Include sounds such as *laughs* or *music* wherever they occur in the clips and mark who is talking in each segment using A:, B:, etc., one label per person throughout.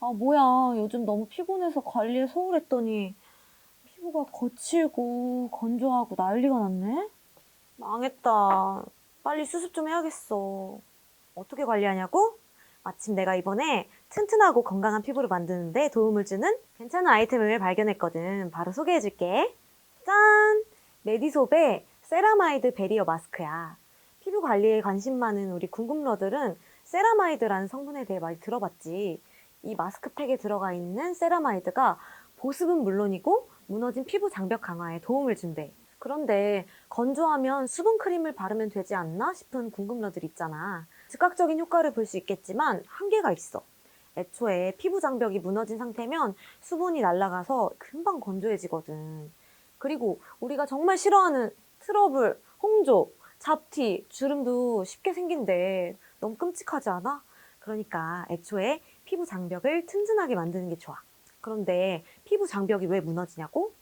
A: 아, 뭐야. 요즘 너무 피곤해서 관리에 소홀했더니 피부가 거칠고 건조하고 난리가 났네? 망했다. 빨리 수습 좀 해야겠어. 어떻게 관리하냐고? 마침 내가 이번에 튼튼하고 건강한 피부를 만드는데 도움을 주는 괜찮은 아이템을 발견했거든. 바로 소개해줄게. 짠! 메디솝의 세라마이드 베리어 마스크야. 피부 관리에 관심 많은 우리 궁금러들은 세라마이드라는 성분에 대해 많이 들어봤지. 이 마스크팩에 들어가 있는 세라마이드가 보습은 물론이고 무너진 피부 장벽 강화에 도움을 준대. 그런데 건조하면 수분 크림을 바르면 되지 않나 싶은 궁금러들 있잖아. 즉각적인 효과를 볼 수 있겠지만 한계가 있어. 애초에 피부 장벽이 무너진 상태면 수분이 날아가서 금방 건조해지거든. 그리고 우리가 정말 싫어하는 트러블, 홍조, 잡티, 주름도 쉽게 생긴대. 너무 끔찍하지 않아? 그러니까 애초에 피부 장벽을 튼튼하게 만드는 게 좋아. 그런데 피부 장벽이 왜 무너지냐고?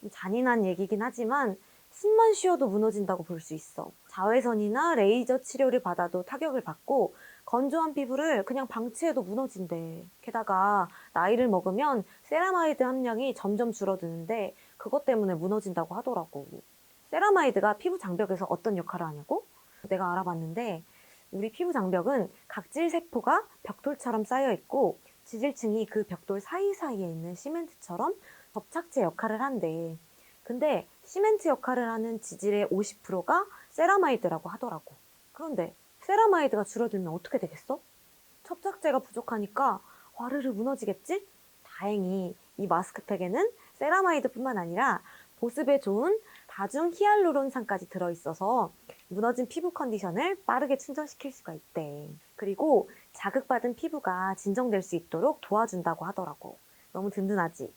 A: 좀 잔인한 얘기긴 하지만 숨만 쉬어도 무너진다고 볼 수 있어. 자외선이나 레이저 치료를 받아도 타격을 받고 건조한 피부를 그냥 방치해도 무너진대. 게다가 나이를 먹으면 세라마이드 함량이 점점 줄어드는데 그것 때문에 무너진다고 하더라고. 세라마이드가 피부 장벽에서 어떤 역할을 하냐고? 내가 알아봤는데 우리 피부 장벽은 각질 세포가 벽돌처럼 쌓여 있고 지질층이 그 벽돌 사이사이에 있는 시멘트처럼 접착제 역할을 한대. 근데 시멘트 역할을 하는 지질의 50%가 세라마이드라고 하더라고. 그런데 세라마이드가 줄어들면 어떻게 되겠어? 접착제가 부족하니까 와르르 무너지겠지? 다행히 이 마스크팩에는 세라마이드뿐만 아니라 보습에 좋은 다중 히알루론산까지 들어있어서 무너진 피부 컨디션을 빠르게 충전시킬 수가 있대. 그리고 자극받은 피부가 진정될 수 있도록 도와준다고 하더라고. 너무 든든하지?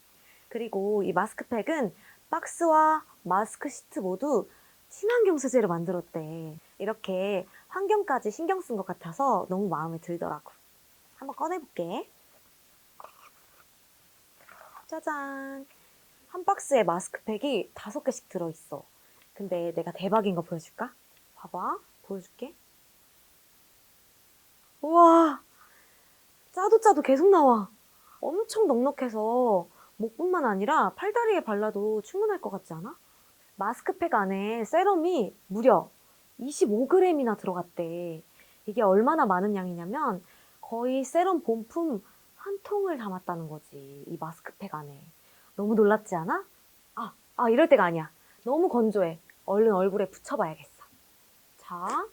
A: 그리고 이 마스크팩은 박스와 마스크 시트 모두 친환경 소재로 만들었대. 이렇게 환경까지 신경 쓴 것 같아서 너무 마음에 들더라고. 한번 꺼내볼게. 짜잔. 한 박스에 마스크팩이 다섯 개씩 들어있어. 근데 내가 대박인 거 보여줄까? 봐봐. 보여줄게. 우와. 짜도 짜도 계속 나와. 엄청 넉넉해서 목뿐만 아니라 팔다리에 발라도 충분할 것 같지 않아? 마스크팩 안에 세럼이 무려 25g이나 들어갔대. 이게 얼마나 많은 양이냐면 거의 세럼 본품 한 통을 담았다는 거지. 이 마스크팩 안에. 너무 놀랍지 않아? 아, 아, 이럴 때가 아니야. 너무 건조해. 얼른 얼굴에 붙여봐야겠어. 자.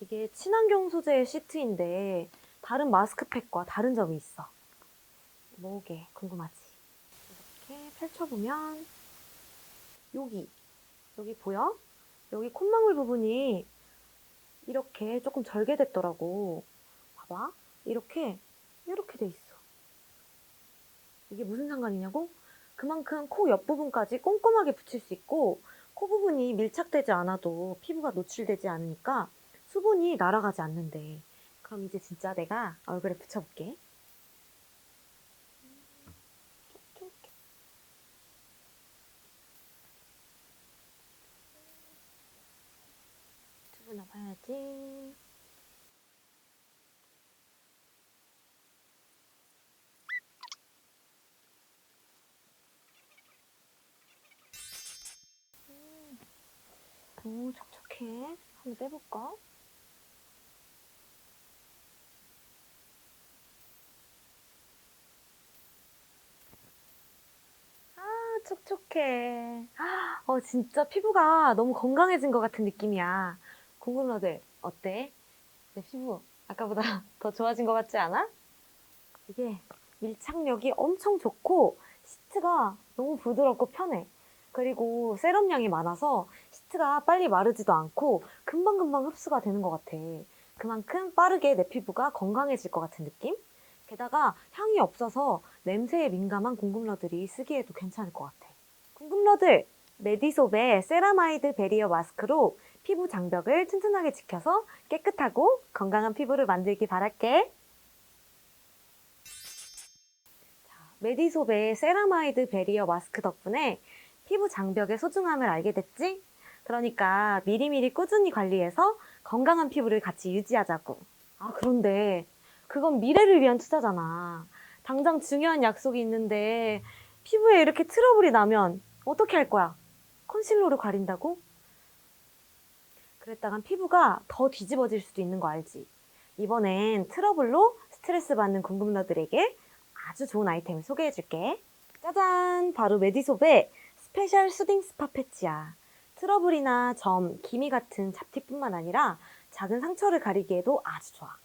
A: 이게 친환경 소재의 시트인데 다른 마스크팩과 다른 점이 있어. 뭐게 궁금하지? 이렇게 펼쳐보면 여기 여기 보여? 여기 콧망울 부분이 이렇게 조금 절개됐더라고. 봐봐. 이렇게 이렇게 돼 있어. 이게 무슨 상관이냐고? 그만큼 코 옆부분까지 꼼꼼하게 붙일 수 있고 코 부분이 밀착되지 않아도 피부가 노출되지 않으니까 수분이 날아가지 않는데 그럼 이제 진짜 내가 얼굴에 붙여볼게. 이렇게. 두분 나봐야지. 음, 오, 촉촉해. 한번 떼볼까? 아, 촉촉해. 어, 진짜 피부가 너무 건강해진 것 같은 느낌이야. 궁금러들, 어때? 내 피부 아까보다 *laughs* 더 좋아진 것 같지 않아? 이게 밀착력이 엄청 좋고 시트가 너무 부드럽고 편해. 그리고 세럼량이 많아서 시트가 빨리 마르지도 않고 금방금방 흡수가 되는 것 같아. 그만큼 빠르게 내 피부가 건강해질 것 같은 느낌? 게다가 향이 없어서 냄새에 민감한 궁금러들이 쓰기에도 괜찮을 것 같아. 궁금러들! 메디솝의 세라마이드 베리어 마스크로 피부 장벽을 튼튼하게 지켜서 깨끗하고 건강한 피부를 만들기 바랄게. 자, 메디솝의 세라마이드 베리어 마스크 덕분에 피부 장벽의 소중함을 알게 됐지? 그러니까 미리미리 꾸준히 관리해서 건강한 피부를 같이 유지하자고. 아, 그런데 그건 미래를 위한 투자잖아. 당장 중요한 약속이 있는데 피부에 이렇게 트러블이 나면 어떻게 할 거야? 컨실러로 가린다고? 그랬다간 피부가 더 뒤집어질 수도 있는 거 알지? 이번엔 트러블로 스트레스 받는 궁금러들에게 아주 좋은 아이템을 소개해 줄게. 짜잔! 바로 메디솝의 스페셜 수딩 스파 패치야. 트러블이나 점, 기미 같은 잡티뿐만 아니라 작은 상처를 가리기에도 아주 좋아.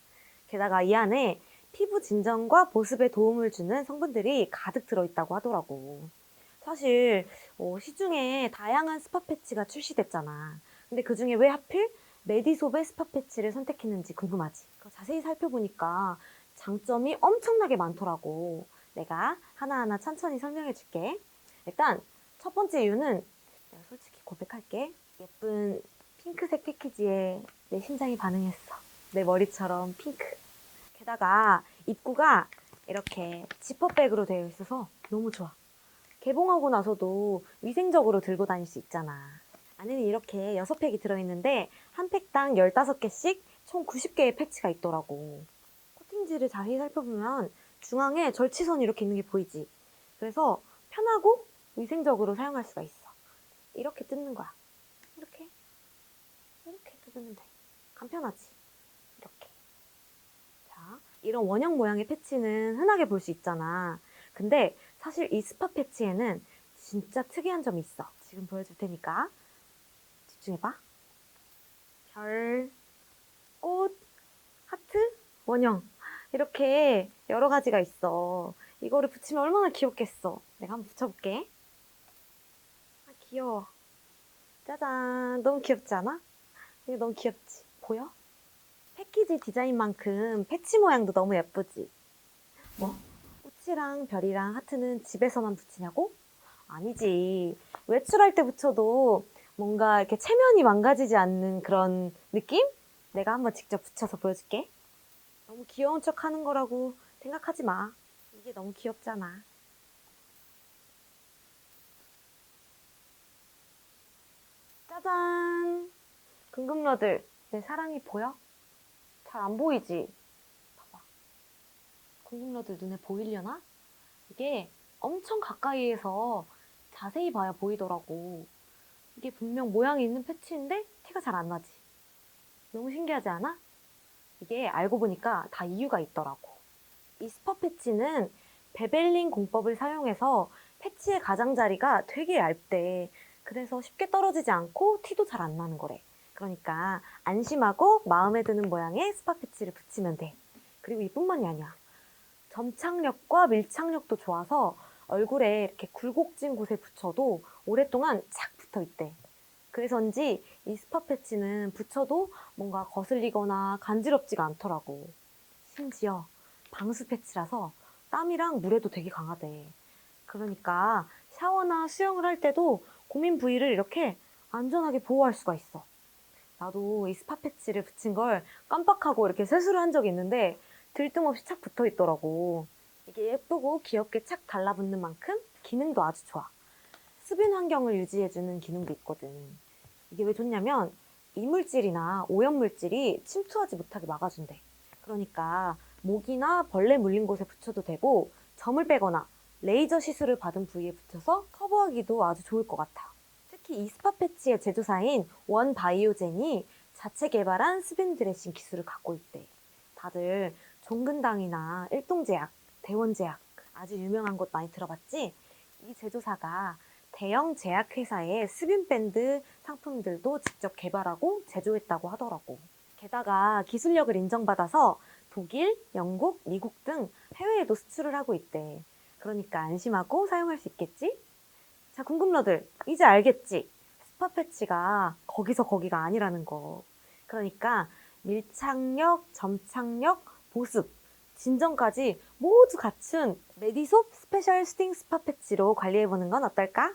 A: 게다가 이 안에 피부 진정과 보습에 도움을 주는 성분들이 가득 들어있다고 하더라고. 사실 어, 시중에 다양한 스파 패치가 출시됐잖아. 근데 그 중에 왜 하필 메디솝의 스파 패치를 선택했는지 궁금하지? 자세히 살펴보니까 장점이 엄청나게 많더라고. 내가 하나하나 천천히 설명해 줄게. 일단 첫 번째 이유는 내가 솔직히 고백할게. 예쁜 핑크색 패키지에 내 심장이 반응했어. 내 머리처럼 핑크. 게다가 입구가 이렇게 지퍼백으로 되어 있어서 너무 좋아. 개봉하고 나서도 위생적으로 들고 다닐 수 있잖아. 안에는 이렇게 6팩이 들어있는데 한 팩당 15개씩 총 90개의 패치가 있더라고. 코팅지를 자세히 살펴보면 중앙에 절치선이 이렇게 있는 게 보이지? 그래서 편하고 위생적으로 사용할 수가 있어. 이렇게 뜯는 거야. 이렇게. 이렇게 뜯으면 돼. 간편하지? 이렇게. 자, 이런 원형 모양의 패치는 흔하게 볼 수 있잖아. 근데 사실 이 스파 패치에는 진짜 특이한 점이 있어. 지금 보여줄 테니까. 집중해봐. 별, 꽃, 하트, 원형. 이렇게 여러 가지가 있어. 이거를 붙이면 얼마나 귀엽겠어. 내가 한번 붙여볼게. 아, 귀여워. 짜잔. 너무 귀엽지 않아? 이거 너무 귀엽지? 보여? 패키지 디자인만큼 패치 모양도 너무 예쁘지? 뭐? 꽃이랑 별이랑 하트는 집에서만 붙이냐고? 아니지. 외출할 때 붙여도 뭔가 이렇게 체면이 망가지지 않는 그런 느낌? 내가 한번 직접 붙여서 보여줄게. 너무 귀여운 척 하는 거라고 생각하지 마. 이게 너무 귀엽잖아. 짜잔! 궁금러들, 내 사랑이 보여? 잘 안 보이지? 봐봐. 궁금러들 눈에 보이려나? 이게 엄청 가까이에서 자세히 봐야 보이더라고. 이게 분명 모양이 있는 패치인데 티가 잘 안 나지. 너무 신기하지 않아? 이게 알고 보니까 다 이유가 있더라고. 이 스파 패치는 베벨린 공법을 사용해서 패치의 가장자리가 되게 얇대. 그래서 쉽게 떨어지지 않고 티도 잘 안 나는 거래. 그러니까 안심하고 마음에 드는 모양의 스파 패치를 붙이면 돼. 그리고 이뿐만이 아니야. 점착력과 밀착력도 좋아서 얼굴에 이렇게 굴곡진 곳에 붙여도 오랫동안 착 붙어 있대. 그래서인지 이 스파 패치는 붙여도 뭔가 거슬리거나 간지럽지가 않더라고. 심지어 방수 패치라서 땀이랑 물에도 되게 강하대. 그러니까 샤워나 수영을 할 때도 고민 부위를 이렇게 안전하게 보호할 수가 있어. 나도 이 스파 패치를 붙인 걸 깜빡하고 이렇게 세수를 한 적이 있는데 들뜸 없이 착 붙어 있더라고. 이게 예쁘고 귀엽게 착 달라붙는 만큼 기능도 아주 좋아. 습인 환경을 유지해주는 기능도 있거든. 이게 왜 좋냐면 이물질이나 오염물질이 침투하지 못하게 막아준대. 그러니까 모기나 벌레 물린 곳에 붙여도 되고 점을 빼거나 레이저 시술을 받은 부위에 붙여서 커버하기도 아주 좋을 것 같아. 특히 이 스파 패치의 제조사인 원 바이오젠이 자체 개발한 스빈 드레싱 기술을 갖고 있대. 다들 종근당이나 일동제약, 대원제약 아주 유명한 곳 많이 들어봤지? 이 제조사가 대형 제약회사의 스빈밴드 상품들도 직접 개발하고 제조했다고 하더라고. 게다가 기술력을 인정받아서 독일, 영국, 미국 등 해외에도 수출을 하고 있대. 그러니까 안심하고 사용할 수 있겠지? 자, 궁금러들, 이제 알겠지? 스파 패치가 거기서 거기가 아니라는 거. 그러니까 밀착력, 점착력, 보습, 진정까지 모두 갖춘 메디솝 스페셜 스팅 스파 패치로 관리해보는 건 어떨까?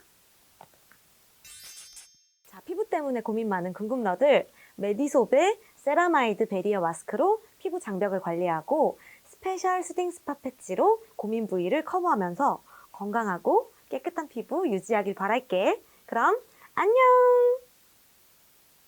A: 자, 피부 때문에 고민 많은 궁금러들, 메디솝의 세라마이드 베리어 마스크로 피부 장벽을 관리하고 스페셜 스팅 스파 패치로 고민 부위를 커버하면서 건강하고 깨끗한 피부 유지하길 바랄게. 그럼 안녕!